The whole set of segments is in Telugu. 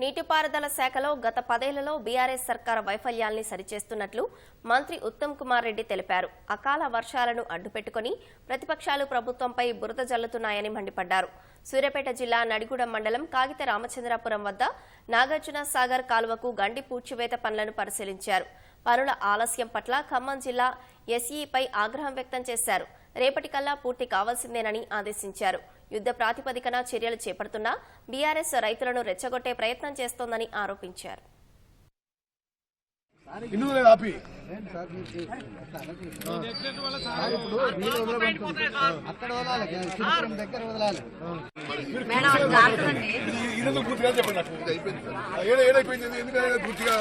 నీటిపారుదల శాఖలో గత పదేళ్ళలో బీఆర్ఎస్ సర్కార్ వైఫల్యాల్ని సరిచేస్తున్నట్లు మంత్రి ఉత్తమ్ కుమార్ రెడ్డి తెలిపారు. అకాల వర్షాలను అడ్డుపెట్టుకుని ప్రతిపక్షాలు ప్రభుత్వంపై బురద జల్లుతున్నాయని మండిపడ్డారు. సూర్యాపేట జిల్లా నడిగూడెం మండలం కాగిత రామచంద్రాపురం వద్ద నాగార్జున సాగర్ కాలువకు గండి పూడ్చివేత పనులను పరిశీలించారు. పనుల ఆలస్యం పట్ల ఖమ్మం జిల్లా ఎస్ఈపై ఆగ్రహం వ్యక్తం చేశారు. రేపటికల్లా పూర్తి కావాల్సిందేనని ఆదేశించారు. యుద్ధ ప్రాతిపదికన చర్యలు చేపడుతున్నా బీఆర్ఎస్ రైతులను రెచ్చగొట్టే ప్రయత్నం చేస్తోందని ఆరోపించారు. పూర్తిగా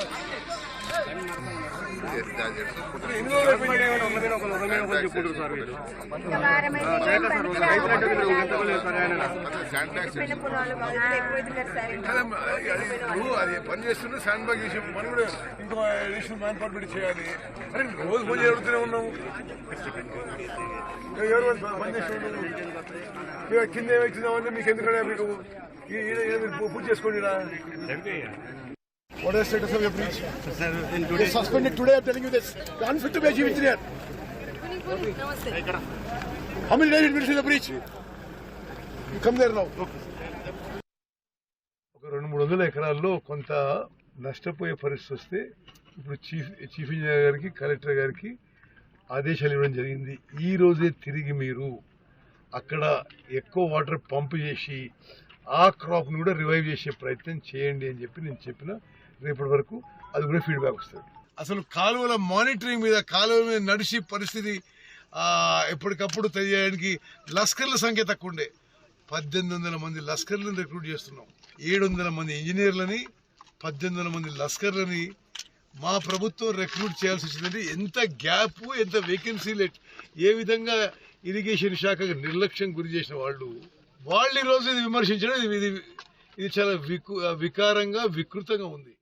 అది- ఇప్పుడు అది పని చేస్తున్నా శాండ్ బ్యాగ్ చేసి మనం కూడా ఇంకో అడిషనల్ మ్యాన్ పవర్ పెట్టి చేయాలి అరే రోజు ఫోన్ చేయడుతూనే ఉన్నాము ఎవరు పని- పని చేసి ఉన్నాము మీరు కింద ఏమైతుందామంటే మీకు ఎందుకంటే మీకు పూజ చేసుకోండి. What is the status of your breach? You're suspended today. I'm telling you this. You're unfit to be a chief engineer. How many days will see the bridge? You come there now. ఒక రెండు మూడు వందల ఎకరాల్లో కొంత నష్టపోయే పరిస్థితి వస్తే ఇప్పుడు చీఫ్ చీఫ్ ఇంజనీర్ గారికి కలెక్టర్ గారికి ఆదేశాలు ఇవ్వడం జరిగింది ఈ రోజే తిరిగి మీరు అక్కడ ఎక్కువ వాటర్ పంప్ చేసి ఆ క్రాప్ను కూడా రివైవ్ చేసే ప్రయత్నం చేయండి అని చెప్పి నేను చెప్పిన రేపటి వరకు అది కూడా ఫీడ్బ్యాక్ వస్తుంది అసలు కాలువల మానిటరింగ్ మీద కాలువల మీద నడిచి పరిస్థితి ఎప్పటికప్పుడు తెలియడానికి లస్కర్ల సంఖ్య తక్కువ ఉండే. పద్దెనిమిది వందల మంది లస్కర్లను రిక్రూట్ చేస్తున్నాం. ఏడు వందల మంది ఇంజనీర్లని పద్దెనిమిది వందల మంది లస్కర్లని మా ప్రభుత్వం రిక్రూట్ చేయాల్సి వచ్చిందంటే ఎంత గ్యాప్ ఎంత వేకెన్సీలు ఏ విధంగా ఇరిగేషన్ శాఖకు నిర్లక్ష్యం గురి చేసిన వాళ్ళు. వాళ్ళు ఈరోజు రోజు ఇది విమర్శించడం ఇది ఇది ఇది చాలా వికు వికారంగా వికృతంగా ఉంది.